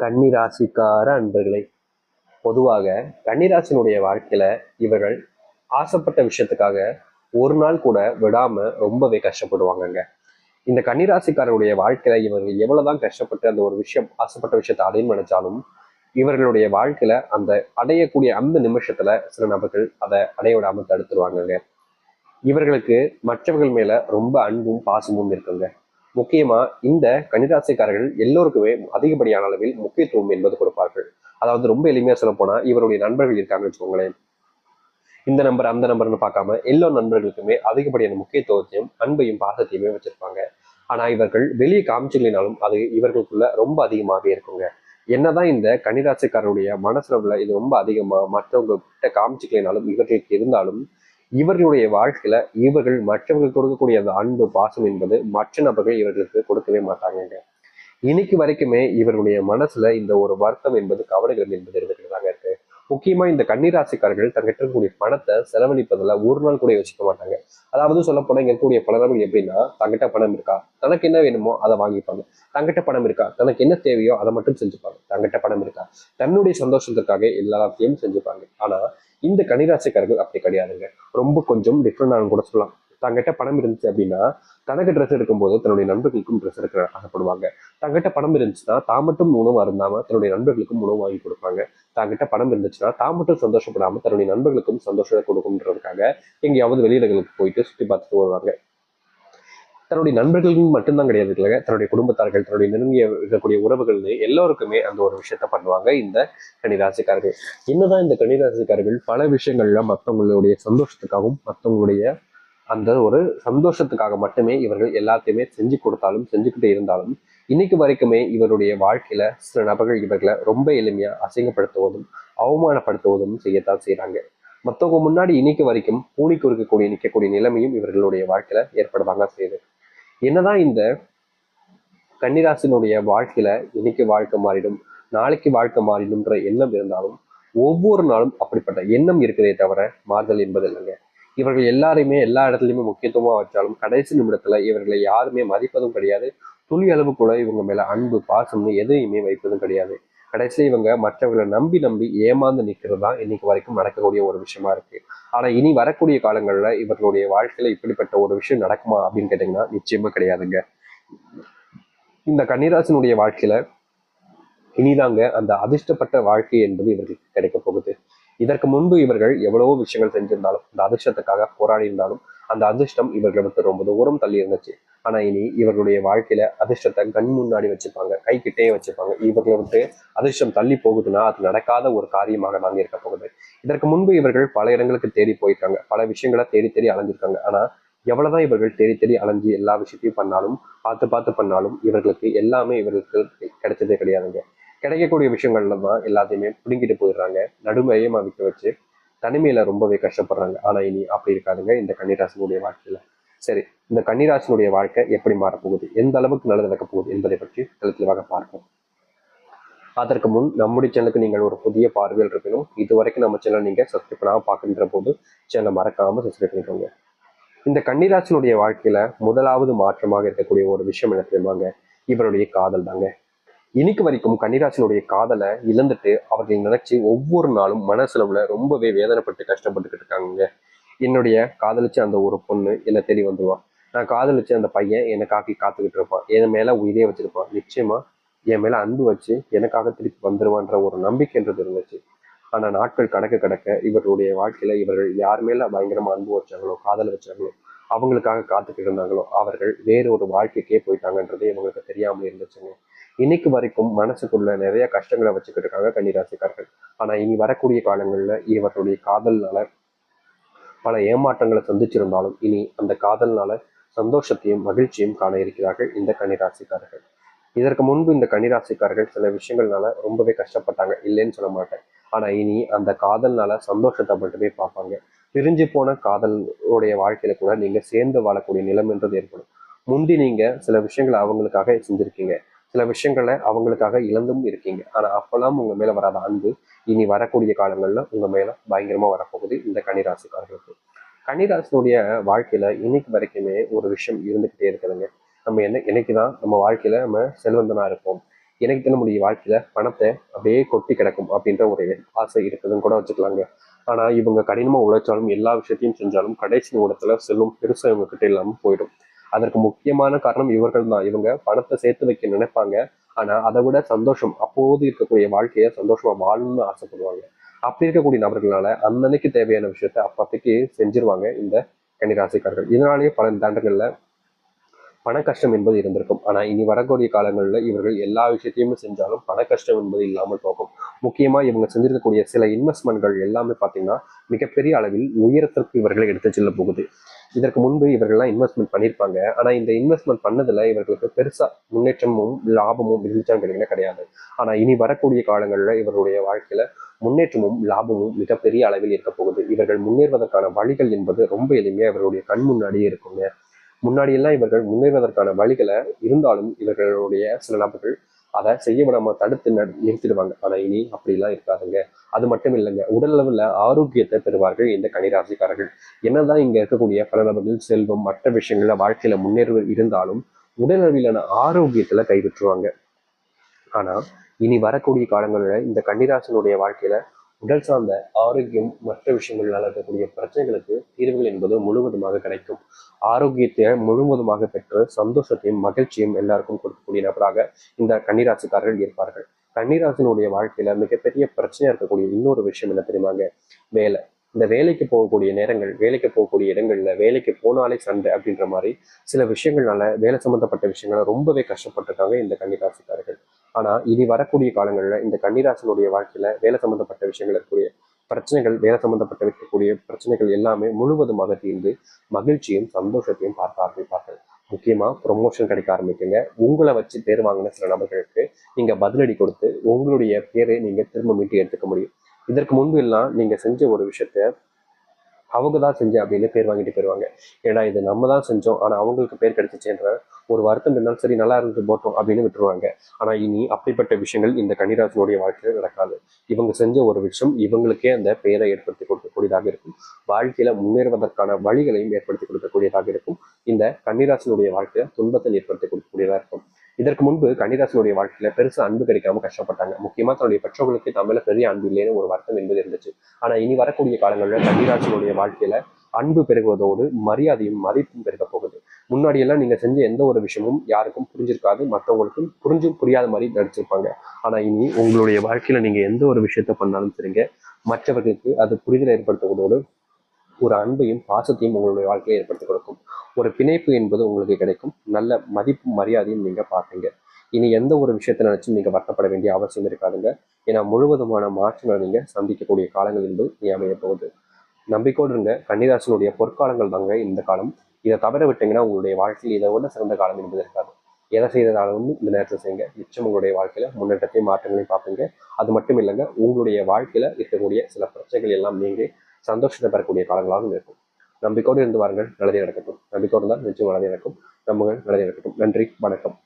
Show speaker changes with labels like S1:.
S1: கன்னிராசிக்கார அன்பர்களே பொதுவாக கன்னிராசினுடைய வாழ்க்கையில இவர்கள் ஆசைப்பட்ட விஷயத்துக்காக ஒரு நாள் கூட விடாம ரொம்பவே கஷ்டப்படுவாங்கங்க. இந்த கன்னிராசிக்காரருடைய வாழ்க்கையில இவர்கள் எவ்வளவுதான் கஷ்டப்பட்டு அந்த ஒரு விஷயம் ஆசைப்பட்ட விஷயத்தை அடையணும்னு நினைச்சாலும் இவர்களுடைய வாழ்க்கையில அந்த அடையக்கூடிய அந்த நிமிஷத்துல சில நபர்கள் அதை அடைய விடாம தடுத்துருவாங்கங்க. இவர்களுக்கு மற்றவர்கள் மேல ரொம்ப அன்பும் பாசமும் இருக்குங்க. முக்கியமா இந்த கன்னிராசிக்காரர்கள் எல்லோருக்குமே அதிகப்படியான அளவில் முக்கியத்துவம் என்பது கொடுப்பார்கள். அதாவது ரொம்ப எளிமையா சொல்ல போனா இவருடைய நண்பர்கள் இருக்காங்கன்னு வச்சுக்கோங்களேன். இந்த நம்பர் அந்த நம்பர்னு பார்க்காம எல்லா நண்பர்களுக்குமே அதிகப்படியான முக்கியத்துவத்தையும் அன்பையும் பாசத்தையுமே வச்சிருப்பாங்க. ஆனா இவர்கள் வெளியே காமிச்சிக்கலினாலும் அது இவர்களுக்குள்ள ரொம்ப அதிகமாகவே இருக்குங்க. என்னதான் இந்த கன்னிராசிக்காரருடைய மனசுல இது ரொம்ப அதிகமா மற்றவங்க கிட்ட காமிச்சிக்கலினாலும் இவர்களுக்கு இருந்தாலும் இவர்களுடைய வாழ்க்கையில இவர்கள் மற்றவர்கள் கொடுக்கக்கூடிய அந்த அன்பு பாசம் என்பது மற்ற நபர்கள் இவர்களுக்கு கொடுக்கவே மாட்டாங்க இன்னைக்கு வரைக்குமே இவர்களுடைய மனசுல இந்த ஒரு வருத்தம் என்பது கவலைகள் என்பது இருந்துகிட்டு தாங்க முக்கியமா இந்த கன்னிராசிக்காரர்கள் தங்கிட்ட இருக்கக்கூடிய பணத்தை செலவழிப்பதில் ஒரு நாள் கூட யோசிக்க மாட்டாங்க. அதாவது சொல்ல போனா இங்க இருக்கக்கூடிய பலர்கள் எப்படின்னா தங்கிட்ட பணம் இருக்கா? தனக்கு என்ன வேணுமோ அதை வாங்கிப்பாங்க. தங்கிட்ட பணம் இருக்கா? தனக்கு என்ன தேவையோ அதை மட்டும் செஞ்சுப்பாங்க. தங்கிட்ட பணம் இருக்கா? தன்னுடைய சந்தோஷத்திற்காக எல்லாத்தையும் செஞ்சுப்பாங்க. ஆனா இந்த கன்னிராசிக்காரர்கள் அப்படி கிடையாதுங்க. ரொம்ப கொஞ்சம் டிஃப்ரெண்டானு கூட சொல்லலாம். தங்கிட்ட பணம் இருந்துச்சு அப்படின்னா தனக்கு ட்ரெஸ் எடுக்கும்போது தன்னுடைய நண்பர்களுக்கும் ட்ரெஸ் எடுக்க ஆசைப்படுவாங்க. தங்கிட்ட பணம் இருந்துச்சுன்னா தான் மட்டும் உணவு அருந்தாம தன்னுடைய நண்பர்களுக்கும் உணவு வாங்கி கொடுப்பாங்க. தங்கிட்ட பணம் இருந்துச்சுன்னா தான் மட்டும் சந்தோஷப்படாம தன்னுடைய நண்பர்களுக்கும் சந்தோஷத்தை கொடுக்கும்ன்றதுக்காக எங்கேயாவது வெளியிடங்களுக்கு போயிட்டு சுற்றி பார்த்துட்டு வருவாங்க. தன்னுடைய நண்பர்களுக்கு மட்டும்தான் கிடையாது இல்லைங்க. தன்னுடைய குடும்பத்தார்கள் தன்னுடைய நெருங்கிய இருக்கக்கூடிய உறவுகள்னு எல்லோருக்குமே அந்த ஒரு விஷயத்த பண்ணுவாங்க இந்த கணிராசிக்காரர்கள் என்னதான் இந்த கணிராசிக்காரர்கள் பல விஷயங்கள்ல மற்றவங்களுடைய சந்தோஷத்துக்காகவும் மற்றவங்களுடைய அந்த ஒரு சந்தோஷத்துக்காக மட்டுமே இவர்கள் எல்லாத்தையுமே செஞ்சு கொடுத்தாலும் செஞ்சுக்கிட்டே இருந்தாலும் இன்னைக்கு வரைக்குமே இவருடைய வாழ்க்கையில சில நபர்கள் இவர்களை ரொம்ப எளிமையா அசிங்கப்படுத்துவதும் அவமானப்படுத்துவதும் செய்யத்தான் செய்யறாங்க மற்றவங்க முன்னாடி இன்னைக்கு வரைக்கும் பூனிக்கு இருக்கக்கூடிய நிற்கக்கூடிய நிலைமையும் இவர்களுடைய வாழ்க்கையில ஏற்படுதாங்க செய்யுது. என்னதான் இந்த கன்னிராசினுடைய வாழ்க்கையில இன்னைக்கு வாழ்க்கை மாறிடும் நாளைக்கு வாழ்க்கை மாறிடும்ன்ற எண்ணம் இருந்தாலும் ஒவ்வொரு நாளும் அப்படிப்பட்ட எண்ணம் இருக்கிறதே தவிர மாறுதல் என்பது இல்லைங்க இவர்கள் எல்லாரையுமே எல்லா இடத்துலையுமே முக்கியத்துவமா வச்சாலும் கடைசி நிமிடத்துல இவர்களை யாருமே மதிப்பதும் கிடையாது. துளி அளவு கூட இவங்க மேல அன்பு பாசம்னு எதையுமே வைப்பதும் கிடையாது. கடைசியில் இவங்க மற்றவர்களை நம்பி நம்பி ஏமாந்து நிற்கிறது தான் இன்னைக்கு வரைக்கும் நடக்கக்கூடிய ஒரு விஷயமா இருக்கு. ஆனா இனி வரக்கூடிய காலங்களில் இவர்களுடைய வாழ்க்கையில இப்படிப்பட்ட ஒரு விஷயம் நடக்குமா அப்படின்னு கேட்டிங்கன்னா நிச்சயமாக கிடையாதுங்க. இந்த கன்னிராசனுடைய வாழ்க்கையில இனிதாங்க அந்த அதிர்ஷ்டப்பட்ட வாழ்க்கை என்பது இவர்களுக்கு கிடைக்க போகுது. இதற்கு முன்பு இவர்கள் எவ்வளவோ விஷயங்கள் செஞ்சிருந்தாலும் இந்த அதிர்ஷ்டத்துக்காக போராடி இருந்தாலும் அந்த அதிர்ஷ்டம் இவர்களை விட்டு ரொம்ப தூரம் தள்ளி இருந்துச்சு. ஆனா இனி இவர்களுடைய வாழ்க்கையில அதிர்ஷ்டத்தை கண் முன்னாடி வச்சுப்பாங்க கை கிட்டே வச்சுப்பாங்க. இவர்களை விட்டு அதிர்ஷ்டம் தள்ளி போகுதுன்னா அது நடக்காத ஒரு காரியமாக நாங்க இருக்க போகுது. இதற்கு முன்பு இவர்கள் பல இடங்களுக்கு தேடி போயிருக்காங்க பல விஷயங்களை தேடி தேடி அலைஞ்சிருக்காங்க. ஆனா எவ்வளவுதான் இவர்கள் தேடி தேடி அலைஞ்சு எல்லா விஷயத்தையும் பண்ணாலும் பார்த்து பார்த்து பண்ணாலும் இவர்களுக்கு எல்லாமே இவர்களுக்கு கிடைச்சதே கிடையாதுங்க. கிடைக்கக்கூடிய விஷயங்கள்ல தான் எல்லாத்தையுமே பிடுங்கிட்டு போயிடுறாங்க. நடுமையமா விற்க வச்சு தனிமையில ரொம்பவே கஷ்டப்படுறாங்க. ஆனா இனி அப்படி இருக்காதுங்க. இந்த கன்னிராசினுடைய வாழ்க்கையில. சரி இந்த கன்னிராசினுடைய வாழ்க்கை எப்படி மாறப்போகுது? எந்த அளவுக்கு நல்லது நடக்க போகுது என்பதை பற்றி தெளிவாக பார்ப்போம். அதற்கு முன் நம்முடைய சேனலுக்கு நீங்கள் ஒரு புதிய பார்வையில் இருப்பினும் இது வரைக்கும் நம்ம சேனல் நீங்க சப்ஸ்கிரைப் பண்ணாமல் பார்க்கின்ற போது சேனலை மறக்காம சப்ஸ்கிரைப் பண்ணிக்கோங்க. இந்த கன்னிராசினுடைய வாழ்க்கையில முதலாவது மாற்றமாக இருக்கக்கூடிய ஒரு விஷயம் என்ன தெரியுமாங்க? இவருடைய காதல் தாங்க. இன்னைக்கு வரைக்கும் கன்னிராசினுடைய காதலை இழந்துட்டு அவர்கள் நினைச்சு ஒவ்வொரு நாளும் மனசுலவுல ரொம்பவே வேதனைப்பட்டு கஷ்டப்பட்டுக்கிட்டு இருக்காங்க என்னுடைய காதலிச்சு அந்த ஒரு பொண்ணு என்னை தேடி வந்துருவான் நான் காதலிச்சு அந்த பையன் எனக்காக காத்துக்கிட்டு இருப்பான். என் மேல உயிரே வச்சிருப்பான். நிச்சயமா என் மேல அன்பு வச்சு எனக்காக திருப்பி வந்துருவான்ற ஒரு நம்பிக்கைன்றது இருந்துச்சு. ஆனா நாட்கள் கடக்க கடக்க இவர்களுடைய வாழ்க்கையில இவர்கள் யார் மேல பயங்கரமா அன்பு வச்சாங்களோ காதல் வச்சாங்களோ அவங்களுக்காக காத்துக்கிட்டு இருந்தாங்களோ அவர்கள் வேற ஒரு வாழ்க்கைக்கே போயிட்டாங்கன்றது இவங்களுக்கு தெரியாமலே இருந்துச்சுங்க. இன்னைக்கு வரைக்கும் மனசுக்குள்ள நிறைய கஷ்டங்களை வச்சுக்கிட்டு இருக்காங்க கன்னிராசிக்காரர்கள். ஆனா இனி வரக்கூடிய காலங்கள்ல இவர்களுடைய காதல்னால பல ஏமாற்றங்களை சந்திச்சிருந்தாலும் இனி அந்த காதல்னால சந்தோஷத்தையும் மகிழ்ச்சியும் காண இருக்கிறார்கள் இந்த கன்னிராசிக்காரர்கள். இதற்கு முன்பு இந்த கன்னிராசிக்காரர்கள் சில விஷயங்கள்னால ரொம்பவே கஷ்டப்பட்டாங்க. இல்லைன்னு சொல்ல மாட்டேன். ஆனா இனி அந்த காதல்னால சந்தோஷத்தை மட்டுமே பார்ப்பாங்க. பிரிஞ்சு போன காதலுடைய வாழ்க்கையில கூட நீங்க சேர்ந்து வாழக்கூடிய நிலைமைன்றது ஏற்படும். முந்தி நீங்க சில விஷயங்களை அவங்களுக்காக செஞ்சிருக்கீங்க. சில விஷயங்களை அவங்களுக்காக இழந்தும் இருக்கீங்க. ஆனா அப்பெல்லாம் உங்க மேல வராத அன்பு இனி வரக்கூடிய காலங்கள்ல உங்க மேல பயங்கரமா வரப்போகுது இந்த கன்னிராசிக்காரர்களுக்கு. கன்னிராசினுடைய வாழ்க்கையில இன்னைக்கு வரைக்குமே ஒரு விஷயம் இருந்துகிட்டே இருக்குதுங்க. நம்ம என்ன என்னைக்குதான் நம்ம வாழ்க்கையில நம்ம செல்வந்தனா இருப்போம். எனக்கு நம்முடைய வாழ்க்கையில பணத்தை அப்படியே கொட்டி கிடக்கும் அப்படின்ற ஒரு ஆசை இருக்குதுன்னு கூட வச்சுக்கலாங்க. ஆனா இவங்க கடினமா உழைச்சாலும் எல்லா விஷயத்தையும் செஞ்சாலும் கடைசி நிமிடத்துல செல்லும் பெருசா இவங்க கிட்ட இல்லாம போயிடும். அதற்கு முக்கியமான காரணம் இவர்கள் தான் இவங்க பணத்தை சேர்த்து வைக்க நினைப்பாங்க. ஆனா அதை விட சந்தோஷம் அப்போது இருக்கக்கூடிய வாழ்க்கையை சந்தோஷமா வாழணும்னு ஆசைப்படுவாங்க. அப்படி இருக்கக்கூடிய நபர்களால அன்னன்னைக்கு தேவையான விஷயத்த அப்பப்பைக்கு செஞ்சிருவாங்க இந்த கன்னிராசிக்காரர்கள். இதனாலேயே பல தண்டங்கள்ல பண கஷ்டம் என்பது இருந்திருக்கும். ஆனால் இனி வரக்கூடிய காலங்களில் இவர்கள் எல்லா விஷயத்தையுமே செஞ்சாலும் பண கஷ்டம் என்பது இல்லாமல் போகும். முக்கியமாக இவங்க செஞ்சிருக்கக்கூடிய சில இன்வெஸ்ட்மெண்ட்கள் எல்லாமே பார்த்தீங்கன்னா மிகப்பெரிய அளவில் உயரத்திற்கு இவர்களை எடுத்து செல்ல போகுது. இதற்கு முன்பு இவர்கள்லாம் இன்வெஸ்ட்மெண்ட் பண்ணியிருப்பாங்க ஆனால் இந்த இன்வெஸ்ட்மெண்ட் பண்ணதில் இவர்களுக்கு பெருசாக முன்னேற்றமும் லாபமும் இருந்துச்சான்னு கிடையாது. ஆனால் இனி வரக்கூடிய காலங்களில் இவருடைய வாழ்க்கையில் முன்னேற்றமும் லாபமும் மிகப்பெரிய அளவில் இருக்க போகுது. இவர்கள் முன்னேறுவதற்கான வழிகள் என்பது ரொம்ப எளிமையாக இவருடைய கண் முன்னாடியே இருக்குங்க. முன்னாடி எல்லாம் இவர்கள் முன்னேறுவதற்கான வழிகளை இருந்தாலும் இவர்களுடைய சில நபர்கள் அதை செய்ய விடாம தடுத்து நிறுத்திடுவாங்க. ஆனா இனி அப்படிலாம் இருக்காதுங்க. அது மட்டும் இல்லைங்க. உடல் அளவுல ஆரோக்கியத்தை பெறுவார்கள் இந்த கணிராசிக்காரர்கள் என்னதான் இங்க இருக்கக்கூடிய பல நபர்கள் செல்வம் மற்ற விஷயங்கள்ல வாழ்க்கையில முன்னேறு இருந்தாலும் உடல் அளவிலான ஆரோக்கியத்துல கைவிட்டுருவாங்க. ஆனா இனி வரக்கூடிய காலங்களில் இந்த கன்னிராசனுடைய வாழ்க்கையில உடல் சார்ந்த ஆரோக்கியம் மற்ற விஷயங்களால் இருக்கக்கூடிய பிரச்சனைகளுக்கு தீர்வுகள் என்பது முழுவதுமாக கிடைக்கும். ஆரோக்கியத்தை முழுவதுமாக பெற்று சந்தோஷத்தையும் மகிழ்ச்சியும் எல்லாருக்கும் கொடுக்கக்கூடிய நபராக இந்த கன்னிராசிக்காரர்கள் இருப்பார்கள். கன்னிராசினுடைய வாழ்க்கையில மிகப்பெரிய பிரச்சனையா இருக்கக்கூடிய இன்னொரு விஷயம் என்ன தெரியுமாங்க? வேலை. இந்த வேலைக்கு போகக்கூடிய நேரங்கள் வேலைக்கு போகக்கூடிய இடங்கள்ல வேலைக்கு போனாலே சண்டை அப்படின்ற மாதிரி சில விஷயங்கள்னால வேலை சம்பந்தப்பட்ட விஷயங்களை ரொம்பவே கஷ்டப்பட்டிருக்காங்க இந்த கன்னிராசிக்காரர்கள். ஆனா இனி வரக்கூடிய காலங்கள்ல இந்த கன்னிராசனுடைய வாழ்க்கையில வேலை சம்பந்தப்பட்ட விஷயங்கள் இருக்கக்கூடிய பிரச்சனைகள் வேலை சம்பந்தப்பட்ட இருக்கக்கூடிய பிரச்சனைகள் எல்லாமே முழுவதுமாக தீர்ந்து மகிழ்ச்சியும் சந்தோஷத்தையும் பார்க்க ஆரம்பிப்பார்கள். முக்கியமா ப்ரொமோஷன் கிடைக்க ஆரம்பிக்குங்க. உங்களை வச்சு பேர் வாங்கின சில நபர்களுக்கு நீங்க பதிலடி கொடுத்து உங்களுடைய பேரை நீங்க திரும்ப மீட்டு எடுத்துக்க முடியும். இதற்கு முன்பு எல்லாம் நீங்க செஞ்ச ஒரு விஷயத்த அவங்க தான் செஞ்ச அப்படின்னு பேர் வாங்கிட்டு போயிருவாங்க. ஏன்னா இது நம்ம தான் செஞ்சோம். ஆனால் அவங்களுக்கு பேர் கிடைச்சிச்சுன்ற ஒரு வருத்தம் இருந்தாலும் சரி நல்லா இருந்து போட்டோம் அப்படின்னு விட்டுருவாங்க. ஆனால் இனி அப்படிப்பட்ட விஷயங்கள் இந்த கன்னிராசனுடைய வாழ்க்கையில் நடக்காது. இவங்க செஞ்ச ஒரு விஷயம் இவங்களுக்கே அந்த பெயரை ஏற்படுத்தி கொடுக்கக்கூடியதாக இருக்கும். வாழ்க்கையில முன்னேறுவதற்கான வழிகளையும் ஏற்படுத்தி கொடுக்கக்கூடியதாக இருக்கும். இந்த கன்னிராசனுடைய வாழ்க்கையில துன்பத்தை ஏற்படுத்தி கொடுக்கக்கூடியதாக இருக்கும். இதற்கு முன்பு கன்னிராசனுடைய வாழ்க்கையில பெருசா அன்பு கிடைக்காம கஷ்டப்பட்டாங்க. முக்கியமா தன்னுடைய பெற்றோர்களுக்கு தமிழ பெரிய அன்பு இல்லைன்னு ஒரு வருத்தம் என்பது இருந்துச்சு. ஆனா இனி வரக்கூடிய காலங்களில் கன்னிராசனுடைய வாழ்க்கையில அன்பு பெருகுவதோடு மரியாதையும் மதிப்பும் பெருக போகுது. முன்னாடி எல்லாம் நீங்க செஞ்ச எந்த ஒரு விஷயமும் யாருக்கும் புரிஞ்சிருக்காது. மற்றவங்களுக்கும் புரிஞ்சும் புரியாத மாதிரி நடிச்சிருப்பாங்க. ஆனா இனி உங்களுடைய வாழ்க்கையில நீங்க எந்த ஒரு விஷயத்த பண்ணாலும் சரிங்க. மற்றவர்களுக்கு அது புரிதல் ஏற்படுத்துவதோடு ஒரு அன்பையும் பாசத்தையும் உங்களுடைய வாழ்க்கையை ஏற்படுத்தி கொடுக்கும். ஒரு பிணைப்பு என்பது உங்களுக்கு கிடைக்கும். நல்ல மதிப்பும் மரியாதையும் நீங்க பார்ப்பீங்க. இனி எந்த ஒரு விஷயத்தை நினைச்சும் நீங்க வருத்தப்பட வேண்டிய அவசியம் இருக்காதுங்க. ஏன்னா முழுவதுமான மாற்றங்களை நீங்க சந்திக்கக்கூடிய காலங்கள் என்பது நீ அமைய போகுது. நம்பிக்கோடு இருங்க. கன்னிராசனுடைய பொற்காலங்கள் தாங்க இந்த காலம். இதை தவிர விட்டீங்கன்னா உங்களுடைய வாழ்க்கையில் இதை விட சிறந்த காலம் என்பது இருக்காது. எதை செய்ததாலும் வந்து இந்த நேரத்தில் செய்யுங்க. நிச்சயம் உங்களுடைய வாழ்க்கையில முன்னேற்றத்தையும் மாற்றங்களையும் பார்ப்பீங்க. அது மட்டும் இல்லைங்க உங்களுடைய வாழ்க்கையில இருக்கக்கூடிய சில பிரச்சனைகள் எல்லாம் நீங்கள் சந்தோஷத்தை பெறக்கூடிய காலங்களாகவும் இருக்கும். நம்பிக்கோடு இருந்து வாருங்கள் நல்லதே நடக்கட்டும். நம்பிக்கோடு இருந்தால் நிச்சயம் நல்லதே நடக்கும். நம்புங்கள் நல்லதே நடக்கட்டும். நன்றி வணக்கம்.